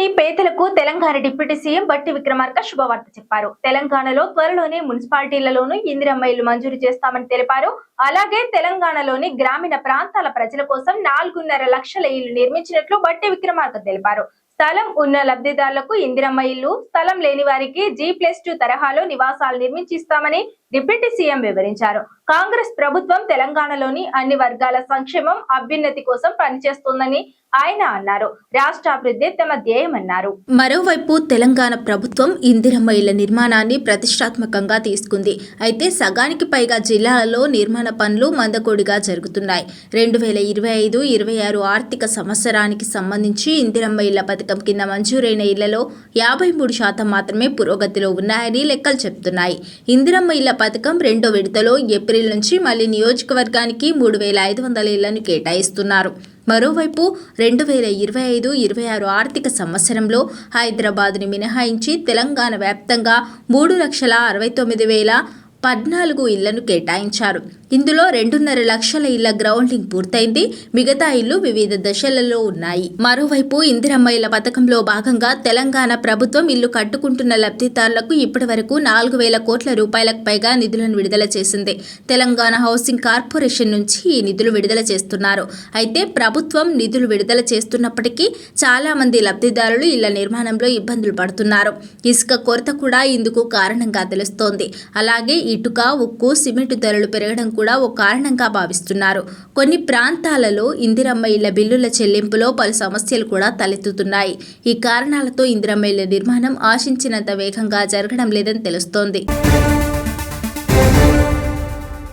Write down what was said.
లేని పేదలకు Telangana deputy CM బట్టి విక్రమార్క శుభవార్త చెప్పారు. తెలంగాణలో త్వరలోనే మున్సిపాలిటీలలోనూ ఇందిరమ్మ ఇల్లు మంజూరు చేస్తామని తెలిపారు. అలాగే తెలంగాణలోని గ్రామీణ ప్రాంతాల ప్రజల కోసం నాలుగున్నర లక్షల ఇల్లు నిర్మించినట్లు బట్టి విక్రమార్క తెలిపారు. స్థలం ఉన్న లబ్ధిదారులకు ఇందిరమ్మ ఇల్లు స్థలం లేని వారికి జీ ప్లస్ టూ తరహాలో నివాసాలు నిర్మించిస్తామని డిప్యూటీ సీఎం వివరించారు. కాంగ్రెస్ ప్రభుత్వం తెలంగాణలోని అన్ని వర్గాల సంక్షేమం అభ్యున్నతి కోసం పనిచేస్తోందని ఆయన అన్నారు. రాష్ట్రాభివృద్ధి తమ ధ్యేయమన్నారు. మరోవైపు తెలంగాణ ప్రభుత్వం ఇందిరమ్మ ఇళ్ళ నిర్మాణాన్ని ప్రతిష్టాత్మకంగా తీసుకుంది. అయితే సగానికి పైగా జిల్లాలలో నిర్మాణ పనులు మందకొడిగా జరుగుతున్నాయి. రెండు వేల ఇరవై ఐదు ఇరవై ఆరు ఆర్థిక సంవత్సరానికి సంబంధించి ఇందిరమ్మ ఇళ్ళ పథకం కింద మంజూరైన ఇళ్ళలో యాభై మూడు శాతం మాత్రమే పురోగతిలో ఉన్నాయని లెక్కలు చెప్తున్నాయి. ఇందిరమ్మ ఇళ్ళ పథకం రెండో విడతలో ఏప్రిల్ నుంచి మళ్ళీ నియోజకవర్గానికి మూడు వేల ఐదు వందల ఇళ్ళను కేటాయిస్తున్నారు. మరోవైపు రెండు వేల ఇరవై ఐదు ఇరవై ఆరు ఆర్థిక సంవత్సరంలో హైదరాబాద్ని మినహాయించి తెలంగాణ వ్యాప్తంగా మూడు లక్షల అరవై తొమ్మిది వేల పద్నాలుగు ఇళ్ళను కేటాయించారు. ఇందులో రెండున్నర లక్షల ఇళ్ళ గ్రౌండింగ్ పూర్తయింది. మిగతా ఇళ్ళు వివిధ దశలలో ఉన్నాయి. మరోవైపు ఇందిరమ్మ ఇళ్ళ పథకంలో భాగంగా తెలంగాణ ప్రభుత్వం ఇల్లు కట్టుకుంటున్న లబ్ధిదారులకు ఇప్పటి వరకు నాలుగు వేల కోట్ల రూపాయలకు పైగా నిధులను విడుదల చేసింది. తెలంగాణ హౌసింగ్ కార్పొరేషన్ నుంచి ఈ నిధులు విడుదల చేస్తున్నారు. అయితే ప్రభుత్వం నిధులు విడుదల చేస్తున్నప్పటికీ చాలా మంది లబ్ధిదారులు ఇళ్ళ నిర్మాణంలో ఇబ్బందులు పడుతున్నారు. ఇసుక కొరత కూడా ఇందుకు కారణంగా తెలుస్తోంది. అలాగే ఇటుక ఉక్కు సిమెంట్ ధరలు పెరగడం కూడా ఓ కారణంగా భావిస్తున్నారు. కొన్ని ప్రాంతాలలో ఇందిరమ్మ ఇళ్ళ బిల్లుల చెల్లింపులో పలు సమస్యలు కూడా తలెత్తుతున్నాయి. ఈ కారణాలతో ఇందిరమ్మ ఇళ్ళ నిర్మాణం ఆశించినంత వేగంగా జరగడం లేదని తెలుస్తోంది.